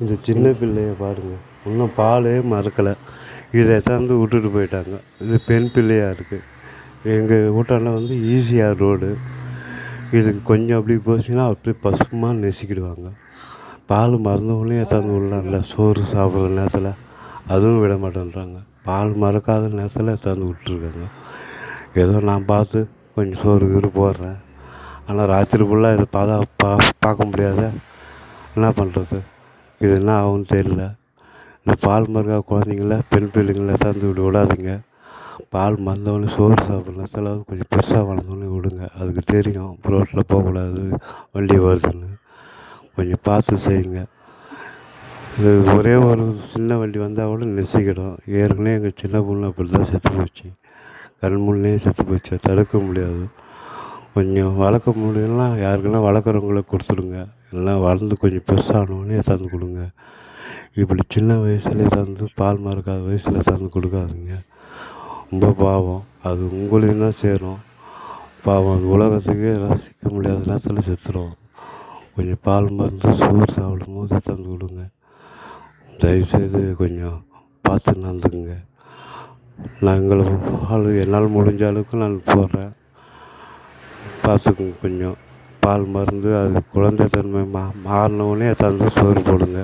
இந்த சின்ன பிள்ளைய பாருங்கள் இன்னும் பாலே மறக்கலை. இதை எடுத்தாந்து விட்டுட்டு போயிட்டாங்க. இது பெண் பிள்ளையாக இருக்குது எங்கள் வீட்டாண்ட வந்து ஈஸியாக ரோடு. இதுக்கு கொஞ்சம் அப்படி போச்சுன்னா அப்படியே பசுமாக நெசிக்கிடுவாங்க. பால் மறந்தவொடனே எடுத்தாந்து விடலாம்ல. சோறு சாப்பிட்ற நேரத்தில். அதுவும் விட மாட்டேன்றாங்க. பால் மறக்காத நேரத்தில் எத்தாந்து விட்ருக்காங்க ஏதோ நான் பார்த்து கொஞ்சம் சோறு கீறு போடுறேன். ஆனால் ராத்திரி ஃபுல்லாக இதை பார்த்தா பா பார்க்க முடியாத. என்ன பண்ணுறது இது என்ன ஆகும்னு தெரியல. இந்த பால் மறுக்கா குழந்தைங்கள பெண் பிள்ளைங்கள தந்து விட விடாதீங்க. பால் மறந்தவொடனே சோறு சாப்பிட்ற நேரத்தில் கொஞ்சம் பெருசாக வளர்ந்தோடனே விடுங்க. அதுக்கு தெரியும். ரோட்டில் போகக்கூடாது. வண்டி வருதுன்னு. கொஞ்சம் பார்த்து செய்யுங்க. இது ஒரே ஒரு சின்ன வண்டி வந்தால் கூட நெசிக்கிடும். ஏற்கனவே எங்கள் சின்ன பொண்ணு அப்படி தான் செத்து போச்சு. கண் முன்னே செத்து போச்சு. தடுக்க முடியாது. கொஞ்சம் வளர்க்க முடியலன்னா யாருக்குன்னா வளர்க்குறவங்களுக்கு கொடுத்துடுங்க. எல்லாம் வளர்ந்து கொஞ்சம் பெருசானோடனே தந்து கொடுங்க. இப்படி சின்ன வயசுலேயே தந்து பால் மறக்காத வயசில் தந்து கொடுக்காதுங்க. ரொம்ப பாவம். அது உங்களையும் தான் சேரும். பாவம் அது உலகத்துக்கு ரசிக்க முடியாத நேரத்தில் செத்துடும் கொஞ்சம் பால் மருந்து சோறு சாப்பிடும் போது தந்து கொடுங்க. தயவுசெய்து கொஞ்சம் பார்த்து நடந்துக்குங்க. நான் எங்களை என்னால் முடிஞ்ச அளவுக்கு நான் போடுறேன் பார்த்துக்குங்க கொஞ்சம். பால் மருந்து அது குழந்தை தன்மை மா மாறினவொன்னே தந்து சோறு போடுங்க.